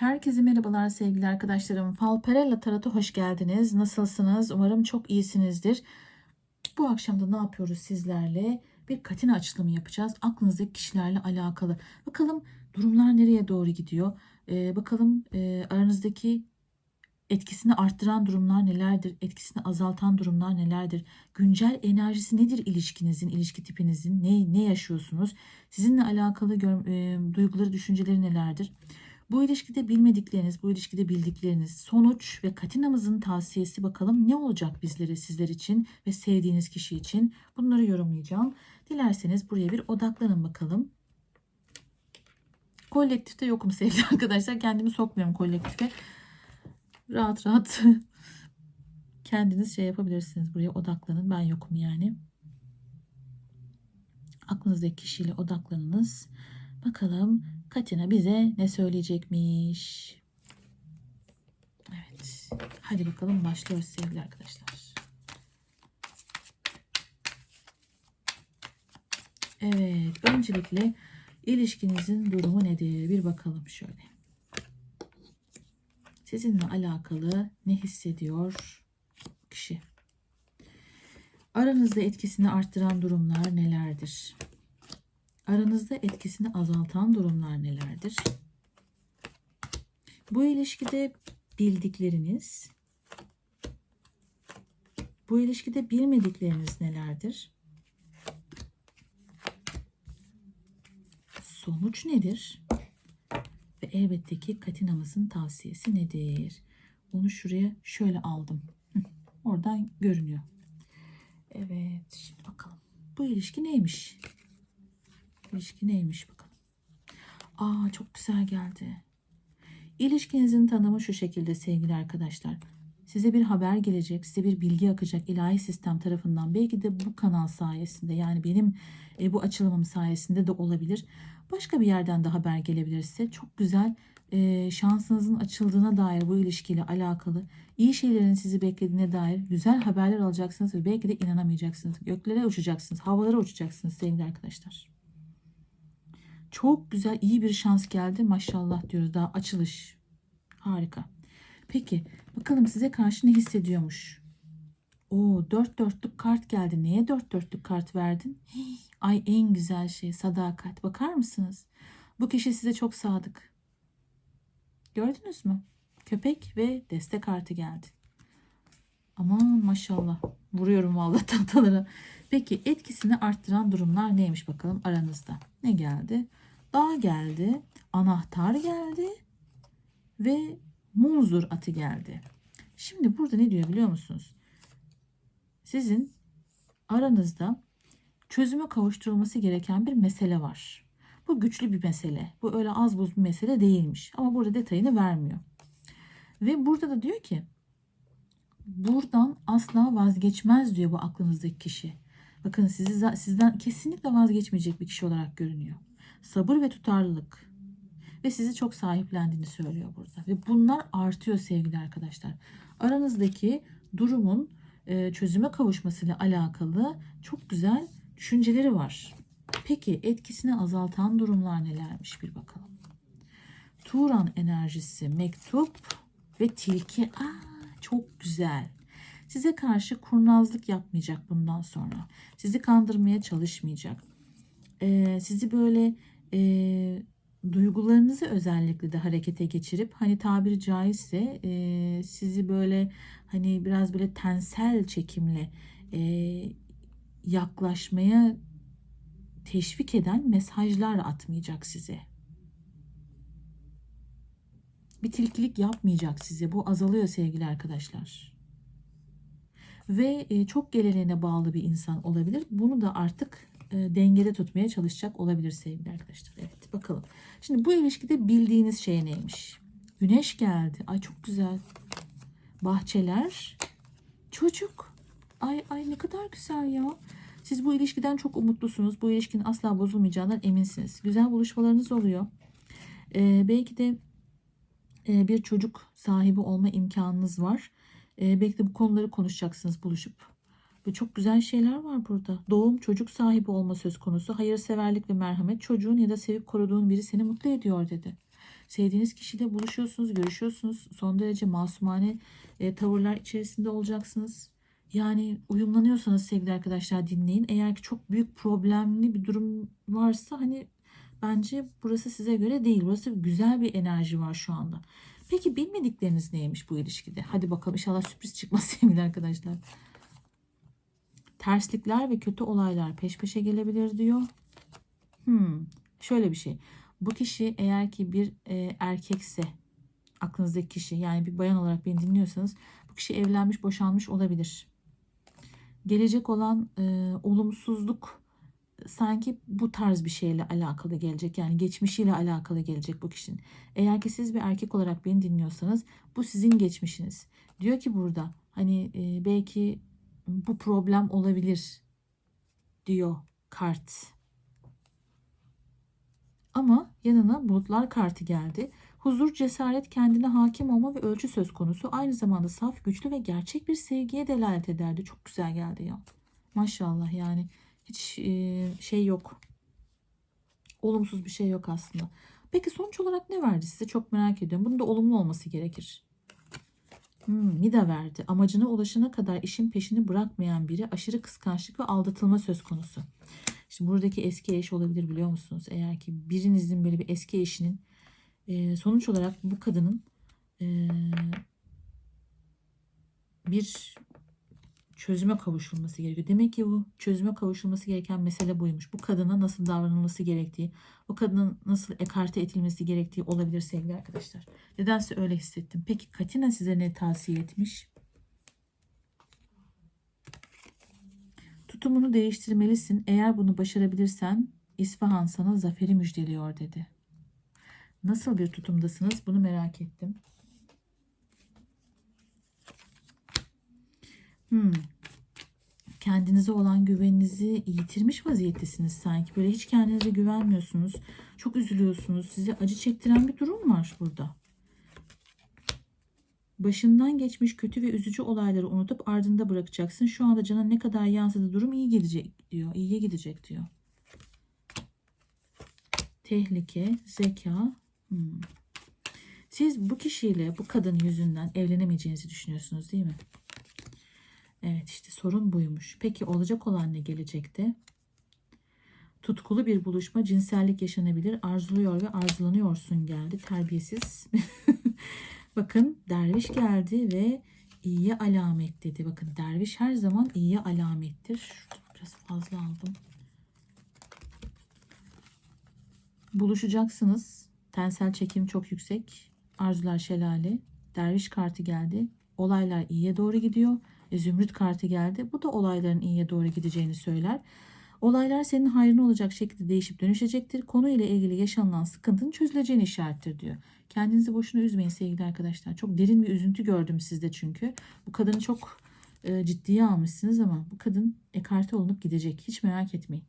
Herkese merhabalar sevgili arkadaşlarım. Falperella Tarot'a hoş geldiniz. Nasılsınız? Umarım çok iyisinizdir. Bu akşam da ne yapıyoruz sizlerle? Bir katina açılımı yapacağız. Aklınızdaki kişilerle alakalı. Bakalım durumlar nereye doğru gidiyor? Ee, bakalım e, aranızdaki etkisini arttıran durumlar nelerdir? Etkisini azaltan durumlar nelerdir? Güncel enerjisi nedir ilişkinizin, ilişki tipinizin? Ne, ne yaşıyorsunuz? Sizinle alakalı gör, e, duyguları, düşünceleri nelerdir? Bu ilişkide bilmedikleriniz, bu ilişkide bildikleriniz, sonuç ve katinamızın tavsiyesi bakalım ne olacak bizlere, sizler için ve sevdiğiniz kişi için bunları yorumlayacağım. Dilerseniz buraya bir odaklanın bakalım. Kolektifte yokum sevgili arkadaşlar. Kendimi sokmuyorum kolektife. Rahat rahat kendiniz şey yapabilirsiniz. Buraya odaklanın. Ben yokum yani. Aklınızdaki kişiyle odaklanınız. Bakalım Katina bize ne söyleyecekmiş? Evet. Hadi bakalım başlıyoruz sevgili arkadaşlar. Evet. Öncelikle ilişkinizin durumu nedir? Bir bakalım şöyle. Sizinle alakalı ne hissediyor kişi? Aranızda etkisini arttıran durumlar nelerdir? Aranızda etkisini azaltan durumlar nelerdir? Bu ilişkide bildikleriniz, bu ilişkide bilmedikleriniz nelerdir? Sonuç nedir? Ve elbette ki katinamızın tavsiyesi nedir? Onu şuraya şöyle aldım. Oradan görünüyor. Evet, şimdi bakalım. Bu ilişki neymiş? İlişki neymiş bakalım. Aa çok güzel geldi. İlişkinizin tanımı şu şekilde sevgili arkadaşlar. Size bir haber gelecek, size bir bilgi akacak ilahi sistem tarafından. Belki de bu kanal sayesinde yani benim e, bu açılımım sayesinde de olabilir. Başka bir yerden de haber gelebilirse çok güzel e, şansınızın açıldığına dair bu ilişkiyle alakalı iyi şeylerin sizi beklediğine dair güzel haberler alacaksınız ve belki de inanamayacaksınız. Göklere uçacaksınız, havalara uçacaksınız sevgili arkadaşlar. Çok güzel iyi bir şans geldi maşallah diyoruz daha açılış. Harika. Peki bakalım size karşı ne hissediyormuş? O dört dörtlük kart geldi. Neye dört dörtlük kart verdin? Ay en güzel şey sadakat. Bakar mısınız? Bu kişi size çok sadık. Gördünüz mü? Köpek ve deste kartı geldi. Aman maşallah. Vuruyorum vallahi tahtalara. Peki etkisini arttıran durumlar neymiş bakalım aranızda? Ne geldi? Dağ geldi, anahtar geldi ve munzur atı geldi. Şimdi burada ne diyor biliyor musunuz? Sizin aranızda çözüme kavuşturulması gereken bir mesele var. Bu güçlü bir mesele. Bu öyle az buz bir mesele değilmiş. Ama burada detayını vermiyor. Ve burada da diyor ki buradan asla vazgeçmez diyor bu aklınızdaki kişi. Bakın sizi sizden kesinlikle vazgeçmeyecek bir kişi olarak görünüyor. Sabır ve tutarlılık ve sizi çok sahiplendiğini söylüyor burada. Ve bunlar artıyor sevgili arkadaşlar. Aranızdaki durumun e, çözüme kavuşmasıyla alakalı çok güzel düşünceleri var. Peki etkisini azaltan durumlar nelermiş bir bakalım. Turan enerjisi, mektup ve tilki. Aa, çok güzel. Size karşı kurnazlık yapmayacak bundan sonra. Sizi kandırmaya çalışmayacak. Ee, sizi böyle e, duygularınızı özellikle de harekete geçirip hani tabiri caizse e, sizi böyle hani biraz böyle tensel çekimle e, yaklaşmaya teşvik eden mesajlar atmayacak size. Bir tilkilik yapmayacak size. Bu azalıyor sevgili arkadaşlar. Ve e, çok geleneğine bağlı bir insan olabilir. Bunu da artık e, dengede tutmaya çalışacak olabilir sevgili arkadaşlar. Evet bakalım. Şimdi bu ilişkide bildiğiniz şey neymiş? Güneş geldi. Ay çok güzel. Bahçeler. Çocuk. Ay ay ne kadar güzel ya. Siz bu ilişkiden çok umutlusunuz. Bu ilişkinin asla bozulmayacağından eminsiniz. Güzel buluşmalarınız oluyor. Ee, belki de e, bir çocuk sahibi olma imkanınız var. Ee, belki de bu konuları konuşacaksınız buluşup. Ve çok güzel şeyler var burada. Doğum, çocuk sahibi olma söz konusu. Hayırseverlik ve merhamet çocuğun ya da sevip koruduğun biri seni mutlu ediyor dedi. Sevdiğiniz kişiyle buluşuyorsunuz, görüşüyorsunuz. Son derece masumane e, tavırlar içerisinde olacaksınız. Yani uyumlanıyorsanız sevgili arkadaşlar dinleyin. Eğer ki çok büyük problemli bir durum varsa hani bence burası size göre değil. Burası güzel bir enerji var şu anda. Peki bilmedikleriniz neymiş bu ilişkide? Hadi bakalım inşallah sürpriz çıkmaz sevgili arkadaşlar. Terslikler ve kötü olaylar peş peşe gelebilir diyor. Hmm, şöyle bir şey. Bu kişi eğer ki bir e, erkekse aklınızdaki kişi yani bir bayan olarak beni dinliyorsanız bu kişi evlenmiş boşanmış olabilir. Gelecek olan e, olumsuzluk sanki bu tarz bir şeyle alakalı gelecek. Yani geçmişiyle alakalı gelecek bu kişinin. Eğer ki siz bir erkek olarak beni dinliyorsanız bu sizin geçmişiniz. Diyor ki burada hani e, belki bu problem olabilir diyor kart. Ama yanına bulutlar kartı geldi. Huzur, cesaret, kendine hakim olma ve ölçü söz konusu. Aynı zamanda saf, güçlü ve gerçek bir sevgiye delalet ederdi. Çok güzel geldi ya. Maşallah yani hiç e, şey yok. Olumsuz bir şey yok aslında. Peki sonuç olarak ne verdi size? Çok merak ediyorum. Bunun da olumlu olması gerekir. Hmm, Mida verdi. Amacına ulaşana kadar işin peşini bırakmayan biri aşırı kıskançlık ve aldatılma söz konusu. Şimdi buradaki eski eş olabilir biliyor musunuz? Eğer ki birinizin böyle bir eski eşinin e, sonuç olarak bu kadının e, bir çözüme kavuşulması gerekiyor. Demek ki bu çözüme kavuşulması gereken mesele buymuş. Bu kadına nasıl davranılması gerektiği, bu kadının nasıl ekarte edilmesi gerektiği olabilir sevgili arkadaşlar. Nedense öyle hissettim. Peki Katina size ne tavsiye etmiş? Tutumunu değiştirmelisin. Eğer bunu başarabilirsen İsfahan sana zaferi müjdeliyor dedi. Nasıl bir tutumdasınız? Bunu merak ettim. Hmm. Kendinize olan güveninizi yitirmiş vaziyettesiniz sanki. Böyle hiç kendinize güvenmiyorsunuz. Çok üzülüyorsunuz. Size acı çektiren bir durum var burada. Başından geçmiş kötü ve üzücü olayları unutup ardında bırakacaksın. Şu anda cana ne kadar yansıdı durum iyi gidecek diyor. İyiye gidecek diyor. Tehlike, zeka. Hmm. Siz bu kişiyle, bu kadın yüzünden evlenemeyeceğinizi düşünüyorsunuz değil mi? Evet işte sorun buymuş. Peki olacak olan ne gelecekte? Tutkulu bir buluşma, cinsellik yaşanabilir. Arzuluyor ve arzulanıyorsun geldi. Terbiyesiz. Bakın derviş geldi ve iyiye alamet dedi. Bakın derviş her zaman iyiye alamettir. Şurada biraz fazla aldım. Buluşacaksınız. Tensel çekim çok yüksek. Arzular şelale. Derviş kartı geldi. Olaylar iyiye doğru gidiyor. Zümrüt kartı geldi. Bu da olayların iyiye doğru gideceğini söyler. Olaylar senin hayrına olacak şekilde değişip dönüşecektir. Konuyla ilgili yaşanılan sıkıntının çözüleceğini işarettir diyor. Kendinizi boşuna üzmeyin sevgili arkadaşlar. Çok derin bir üzüntü gördüm sizde çünkü. Bu kadını çok e, ciddiye almışsınız ama bu kadın ekarte olunup gidecek. Hiç merak etmeyin.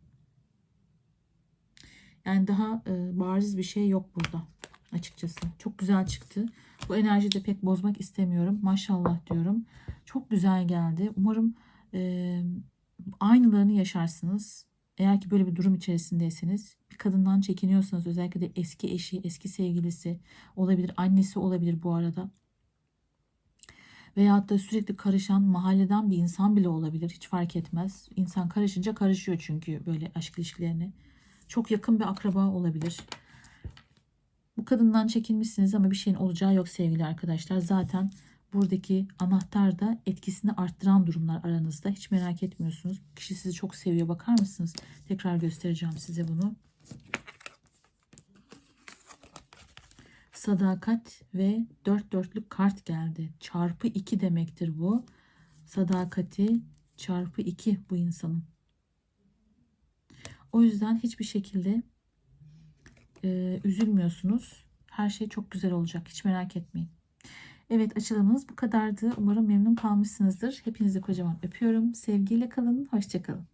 Yani daha e, bariz bir şey yok burada açıkçası. Çok güzel çıktı. Bu enerjiyi de pek bozmak istemiyorum. Maşallah diyorum. Çok güzel geldi. Umarım e, aynılarını yaşarsınız. Eğer ki böyle bir durum içerisindeyseniz bir kadından çekiniyorsanız özellikle de eski eşi, eski sevgilisi olabilir, annesi olabilir bu arada. Veyahut da sürekli karışan mahalleden bir insan bile olabilir. Hiç fark etmez. İnsan karışınca karışıyor çünkü böyle aşk ilişkilerine. Çok yakın bir akraba olabilir. Bu kadından çekinmişsiniz ama bir şeyin olacağı yok sevgili arkadaşlar. Zaten buradaki anahtar da etkisini arttıran durumlar aranızda. Hiç merak etmiyorsunuz. Kişi sizi çok seviyor. Bakar mısınız? Tekrar göstereceğim size bunu. Sadakat ve dört dörtlük kart geldi. Çarpı iki demektir bu. Sadakati çarpı iki bu insanın. O yüzden hiçbir şekilde e, üzülmüyorsunuz. Her şey çok güzel olacak. Hiç merak etmeyin. Evet açılımımız bu kadardı. Umarım memnun kalmışsınızdır. Hepinizi kocaman öpüyorum. Sevgiyle kalın. Hoşçakalın.